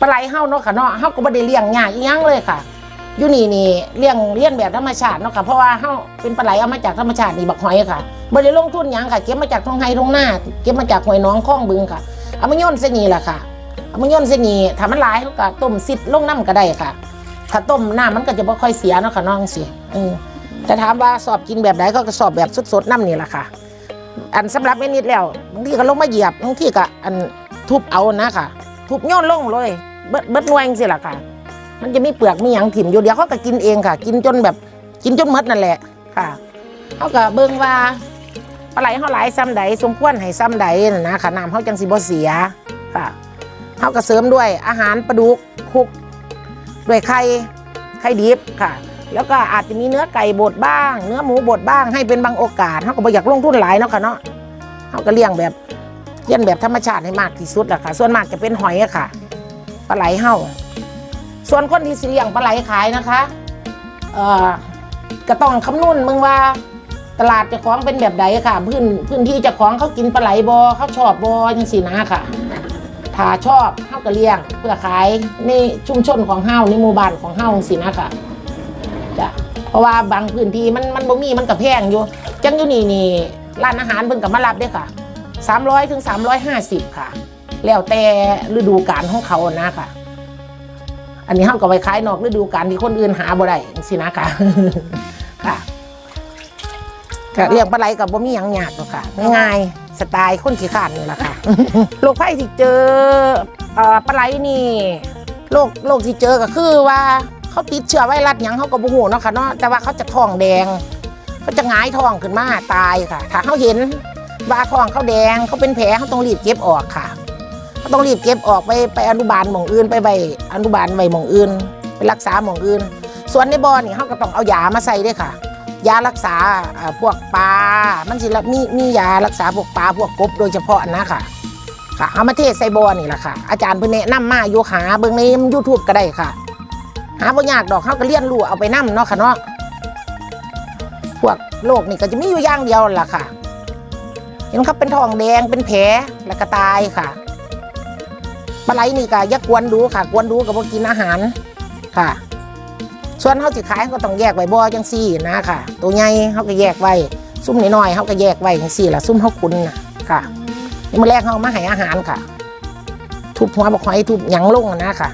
ปลาไหลเฮาเนาะค่ะเนาะเฮาก็บ่ได้เลี้ยงยากอีหยังเลยค่ะอยู่นี่นี่เลี้ยงเลี้ยงแบบธรรมชาติเนาะค่ะเพราะว่าเฮาเป็นปลาไหลเอามาจากธรรมชาตินี่บักหอยค่ะบ่ได้ลงทุนหยังค่ะเก็บมาจากท้องไร่ท้องนาเก็บมาจากห้วยน้องคลองบึงค่ะเอามาย่นเส้นนี้แหละค่ะเอามาย่นเส้นนี้ถ้ามันหลายเขาก็ต้มซิดลงน้ำก็ได้ค่ะ ถ้าต้มน้ำมันก็จะบ่ค่อยเสียเนาะค่ะน้องสิเออแต่ถามว่าสอบกินแบบไหนก็สอบแบบสดๆน้ำนี่แหละค่ะ อันสำหรับแม่นิดแล้วบางทีก็ลงมาเหยียบบางทีก็อันทุบเอานะค่ะ ทุบโย่นลงเลย เบิดเบิดหนวงสิล่ะค่ะ มันจะมีเปลือกมีหยังถิ่มอยู่เดียวเขาก็กินเองค่ะ กินจนแบบกินจนหมดนั่นแหละค่ะเขาก็เบิ่งว่าปลาไหลเขาหลายซ้ำใดสมควรให้ซ้ำใดนะนะค่ะน้ำเขาจังสิบ่เสียค่ะเขาก็เสริมด้วยอาหารปลาดุกคลุกด้วยไข่ไข่ดิบค่ะ แล้วก็อาจจะมีเนื้อไก่บดบ้าง เนื้อหมูบดบ้างให้เป็นบางโอกาสเขาก็บ่อยากลงทุนหลายเนาะค่ะเนาะเขาก็เลี้ยงแบบ เลี้ยงแบบธรรมชาติให้มากที่สุดแหละค่ะ ส่วนมากจะเป็นหอยอะค่ะปลาไหลเฮาส่วนคนที่สิเลี้ยงปลาไหลขายนะคะเอ่อก็ต้องคำนวณมึงว่าตลาดจะของเป็นแบบใดค่ะ พื้นพื้นที่จะของเขากินปลาไหลบอเขาชอบบอยังสินะค่ะถ้าชอบเขาก็เลี้ยงเพื่อขายในชุมชนของเฮาในหมู่บ้านของเฮาสินะค่ะจ้ะเพราะว่าบางพื้นที่มันมันบ่มีมันก็แพงอยู่ จังอยู่นี่นี่ร้านอาหารเพิ่นก็มารับเด้ค่ะ 300ถึง350 ค่ะ แล้วแต่ฤดูกาลของเขานะค่ะ อันนี้เฮาก็ไปขายนอกฤดูกาลที่คนอื่นหาบ่ได้จังซี่นะคะค่ะก็เลี้ยงปลาไหลกับบ่มีหยังยากหรอกค่ะ ง่ายๆสไตล์คนขี้ขลาดนี่แหละค่ะโรคภัยที่เจอเอ่อปลาไหลนี่โรคโรคที่เจอก็คือว่าเขาติดเชื้อไวรัสหยังเขาก็บ่ฮู้เนาะค่ะเนาะแต่ว่าเขาจะท้องแดง เขาจะหงายท้องขึ้นมาตายค่ะ ถ้าเขาเห็น ว่าท้องเขาแดงเขาเป็นแผลเขาต้องรีบเก็บออกค่ะก็ต้องรีบเก็บออกไปไปอนุบาลหม่องอื่นไปไปอนุบาลไว้หม่องอื่น ไปรักษาหม่องอื่น ส่วนในบ่อนี่เขาก็ต้องเอายามาใส่ด้วยค่ะ ยารักษาพวกปลา มันสิมีมียารักษาพวกปลาพวกกบโดยเฉพาะนะค่ะค่ะเอามาเทใส่บ่อนี่แหละค่ะ อาจารย์เพิ่นแนะนำมาอยู่หาเบิ่งใน YouTube ก็ได้ค่ะ หาบ่ยากดอกเขาก็เรียนรู้เอาไปนํเนาะค่ะเนาะพวกโรคนี่ก็จะมีอยู่อย่างเดียวล่ะค่ะ เห็นเขาเป็นทองแดงเป็นแผลแล้วก็ตายค่ะปลาไหลนี่ก็ยักกวนดูค่ะ กวนดูกับพวกกินอาหารค่ะ ส่วนเขาสิขายก็ต้องแยกไว้บ่อจังซี่นะค่ะ ตัวใหญ่เขาก็แยกไว้ซุ่มน้อยๆเขาก็แยกไว้จังซี่ล่ะซุ่มเขาคุณน่ะค่ะนี่มาแรกเขาเอามาให้อาหารค่ะ ทุบหัวบอกหอยทุบหยังลงนะค่ะ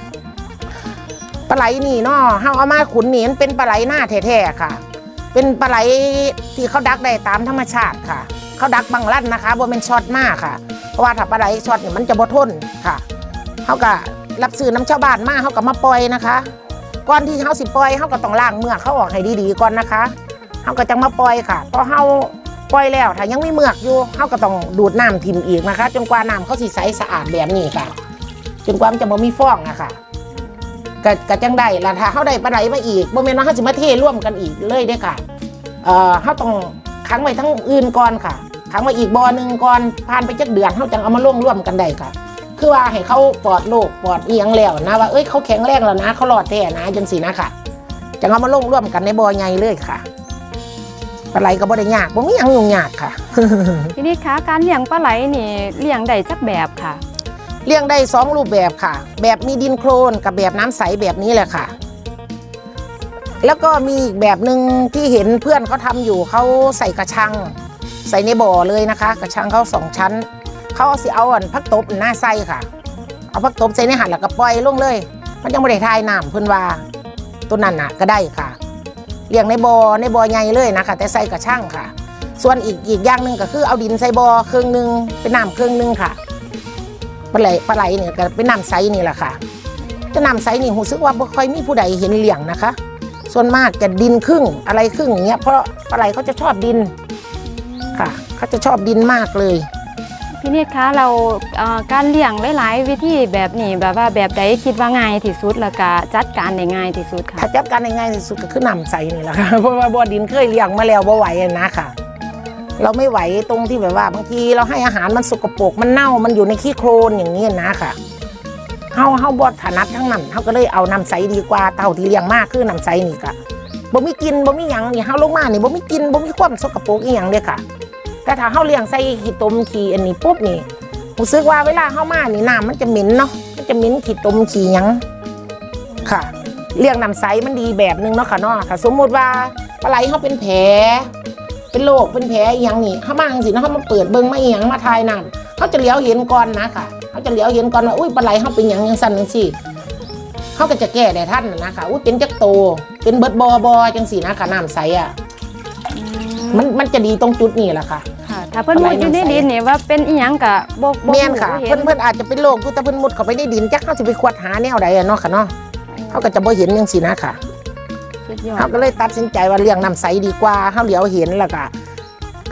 ปลาไหลนี่เนาะเขาเอามาขุนนี่มันเป็นปลาไหลหน้าแท้ๆค่ะ เป็นปลาไหลที่เขาดักได้ตามธรรมชาติค่ะ เขาดักบังลั่นนะคะบ่เป็นช็อตมากค่ะ เพราะว่าถ้าปลาไหลช็อตเนี่ยมันจะบ่ทนค่ะเขาก็รับซื้อน้ำชาวบ้านมาเขาก็มาปล่อยนะคะก่อนที่เขาสิปล่อยเขาก็ต้องล้างเมือกเขาออกให้ดีๆก่อนนะคะเขาก็จะมาปล่อยค่ะพอเขาปล่อยแล้วถ้ายังไมีเมือกอยู่เขาก็ต้องดูดน้ำทิมอีกนะคะ จนกว่าน้ำเขาสิใสสะอาดแบบนี้ค่ะ จนกว่ามันจะบ่มีฟองอะคะก็ก็จังได้ละถ้าเขาได้ปลาไหลมาอีกบ่แม่นว่าเขาสิมาเทร่วมกันอีกเลยเด้ค่ะเอ่อเขาต้องขังไว้ทั้งอื่นก่อนค่ะ ขังไว้อีกบ่อหนึ่งก่อนผ่านไปจักเดือนเขาจังเอามาลงร่วมกันได้ค่ะ คือว่าให้เขาปลอดโรคปลอดเอียงแล้วนะว่าเอ้ยเขาแข็งแรงแล้วนะเขาหลอดแท้นะจังสีนะค่ะจะเอามาลงร่วมกันในบ่อใหญ่เลยค่ะปลาไหลก็บ่ได้ยากบ่มีหยังยุ่งยากค่ะ ทีนี้คะการเลี้ยงปลาไหลนี่เลี้ยงได้จักแบบค่ะ เลี้ยงได้สองรูปแบบค่ะ แบบมีดินโคลนกับแบบน้ำใสแบบนี้แหละค่ะแล้วก็มีอีกแบบหนึ่งที่เห็นเพื่อนเขาทำอยู่เขาใส่กระชัง ใส่ในบ่อเลยนะคะ กระชังเขาสองชั้น เขาเอาสิเอาอันพักตบหน้าไส้ค่ะ เอาพักตบใส่ในหันแล้วก็ปล่อยลงเลย มันยังไม่ได้ทายน้ำเพื่อนว่าตัวนั้นน่ะก็ได้ค่ะเลี้ยงในบ่อในบ่อใหญ่เลยนะคะ แต่ใส่กระชังค่ะ ส่วนอีกอีกอย่างหนึ่งก็คือเอาดินใส่บ่อครึ่งหนึ่งเป็นน้ำครึ่งหนึ่งค่ะปลาไหลปลาไหลเนี่ยก็เป็นน้ำใสนี่แหละค่ะจะน้ำใสนี่รู้สึกว่าบ่ค่อยมีผู้ใดเห็นเลี้ยงนะคะ ส่วนมากจะดินครึ่งอะไรครึ่งอย่างเงี้ยเพราะปลาไหลเขาจะชอบดิน ค่ะเขาจะชอบดินมากเลย พี่นิดคะเราเอ่อการเลี้ยงหลายๆวิธีแบบนี้แบบว่าแบบใดคิดว่าง่ายที่สุดแล้วก็จัดการได้ง่ายที่สุดค่ะ ถ้าจับการง่ายๆที่สุดก็คือน้ำใสนี่แหละค่ะ เพราะว่าบ่อดินเคยเลี้ยงมาแล้วบ่ไหวอะนะค่ะ เราไม่ไหวตรงที่แบบว่าบางทีเราให้อาหารมันสกปรกมันเน่ามันอยู่ในขี้โคลนอย่างนี้นะค่ะเฮาเฮาบ่ถนัดทั้งนั้นเฮาก็เลยเอาน้ำใสดีกว่าเต่าที่เลี้ยงมากคือน้ำใสนี่ค่ะบ่มีกลินบ่มีหยังนี่เฮาลงมานี่บ่มีกลินบ่มีความสกปรกอีหยังเด้ค่ะ แต่ถ้าเฮาเลี้ยงใส่ขี้ตมขี้อันนี้ปุ๊บนี่รู้สึกว่าเวลาเฮามานี่น้ำมันจะเหม็นเนาะมันมันจะมิ้นขีดตมขีหยังค่ะ เลี้ยงน้ำใสมันดีแบบนึงเนาะค่ะเนาะค่ะ สมมุติว่าปลาไหลเขาเป็นแผล เป็นโรคเป็นแผลอหยังนี่เขามาจังสิเนาะเขามาเปิดเบิ่งมาอหยังมาทายน้ำเขาจะเลี้ยวเห็นก่อนนะค่ะเขาจะเลี้ยวเห็นก่อนว่าอุ้ยปลาไหลเขาเป็นหยังยังสั่นจังซี่เขาก็จะแก้ได้ท่านนะนะคะอุ้ยเป็นจักโต เป็นเบิดบอบอจังสีนะคะน้ำใสอะ มันมันจะดีตรงจุดนี้แหละค่ะ ค่ะ ถ้าเพิ่นมุดอยู่ในดินนี่ว่าเป็นอีหยังกะบ่บ่แม่นค่ะ รู้เพิ่นเพิ่นอาจจะเป็นโรคอยู่แต่เพิ่นมุดเข้าไปในดินจักเขาสิไปขวดหาแนวใดอะเนาะค่ะเนาะเขาก็จะบ่เห็นจังซี่นะค่ะ สุดยอเขาดก็เลยตัดสินใจว่าเลี้ยงน้ำใสดีกว่าเขาเหลียวเห็นแล้วก็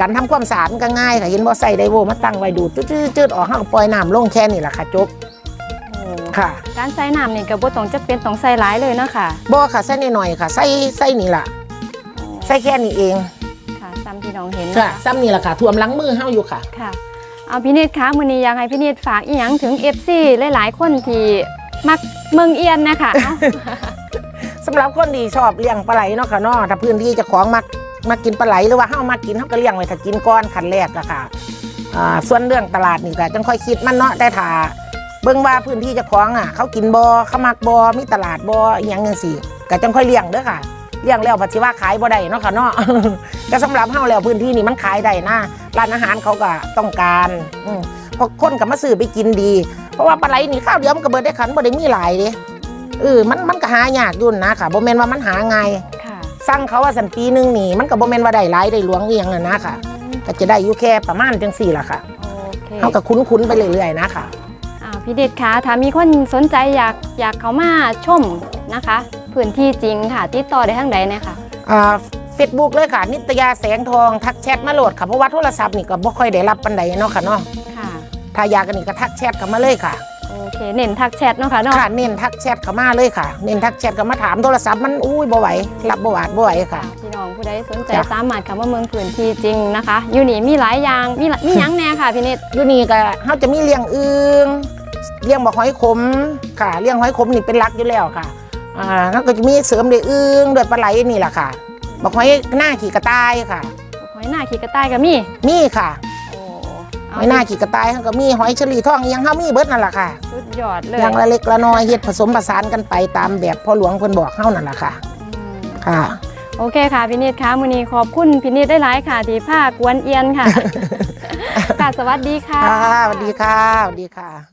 การทำความสะอาดก็ง่ายค่ะเห็นบ่ใส่ไดโวมาตั้งไว้ดูดจืดๆๆออกเขาก็ปล่อยน้ำลงแค่นี้แหละค่ะจบโอ้ค่ะการใส่น้ำนี่ก็บ่ต้องจะเป็นต้องใส่หลายเลยเนาะค่ะบ่ค่ะใส่หน่อยๆค่ะใส่ใส่นี่ล่ะใส่แค่นี้เองค่ะ ซ้ำที่น้องเห็นค่ะซ้ำนี่แหละค่ะท่วมหลังมือเฮาอยู่ค่ะค่ะ เอาพี่นิดคะมื้อนี้อยากให้พี่นิดฝากอีหยังถึง FC หลาย ๆ คนที่มักเมืองเอียนนะคะเอ้าสำหรับคนที่ชอบเลี้ยงปลาไหลเนาะค่ะเนาะถ้าพื้นที่เจะของมักมากินปลาไหลหรือว่าเฮามากินเฮาก็เลี้ยงไว้ถ้ากินก้อนขันแรกอะค่ะอ่าส่วนเรื่องตลาดนี่ก็จังค่อยคิดมันเนาะแต่ถ้าเบิ่งว่าพื้นที่เจะของอะ เขากินบ่เขามักบ่มีตลาดบ่อีหยังจังซี่ก็จังค่อยเลี้ยงเด้อค่ะ เลี้ยงแล้วปัจจุบันขายบ่ได้เนาะค่ะเนาะก็สำหรับเฮาแล้วพื้นที่นี่มันขายได้นะร้านอาหารเขาก็ต้องการอืมเพราะคนก็มาซื้อไปกินดี เพราะว่าปลาไหลนี่ข้าวเดียวมันก็เบิดได้ขันบ่ได้มีหลายเด้เออมันมันก็หายากอยุ่นนะค่ะบ่แม่นว่ามันหาง่ายค่ะสั่งเขาว่าสันปีหนึงนี่มันก็บ่แม่นว่าได้หลายได้หลวงอีหยังน่ะนะค่ะก็จะได้อยู่แค่ประมาณจังสี่ล่ะค่ะโอเคเฮาก็คุ้นๆไปเรื่อยๆนะค่ะอ่าพี่นิดคะถ้ามีคนสนใจอยากอยากเข้ามาชมนะคะ พื้นที่จริงค่ะ ติดต่อได้ทางใดเนี่ยค่ะ อ่า Facebook เลยค่ะ นิตยาแสงทองทักแชทมาโหลดค่ะเพราะว่าโทรศัพท์นี่ก็บ่ค่อยได้รับปานใดเนาะค่ะเนาะค่ะ ถ้าอยากกันนี่ก็ทักแชทเข้ามาเลยค่ะ โอเค เน้นทักแชทเนาะค่ะเนาะค่ะเน้นทักแชทเข้ามาเลยค่ะเน้นทักแชทเข้ามาถามโทรศัพท์มันอุ้ยบ่ไหวรับบ่หวาดบ่ไหวค่ะ พี่น้องผู้ใดสนใจจ้ะ สามารถเข้ามาเมืองพื้นที่จริงนะคะอยู่นี่มีหลายอย่างมีหลายมีหยังแน่ค่ะพี่นิดอยู่นี่ก็เขาจะมีเลี้ยงอึงเลี้ยงบอกหอยขมค่ะเลี้ยงหอยขมนี่เป็นหลักอยู่แล้วค่ะ อ่าเขาก็จะมีเสริมด้วยอึงด้วยปลาไหลนี่แหละค่ะบอกหอยหน้าขี่กระต่ายค่ะ หอยหน้าขี้กระต่ายก็มีมีค่ะโอ้หอยหน้าขี่กระต่ายเขาก็มีหอยเฉลี่ทองอิหยังเขามีเบิดนั่นแหละค่ะสุดยอดเลยอย่างละเล็กละน้อยเฮ็ดผสมผสานกันไปตามแบบพ่อหลวงเพิ่นบอกเฮานั่นแหละค่ะอืมค่ะ โอเคค่ะพี่นิดคะมื้อนี้ขอบคุณพี่นิดได้หลายๆค่ะที่พากวนเอียนค่ะค่ะสวัสดีค่ะค่ะสวัสดีค่ะสวัสดีค่ะ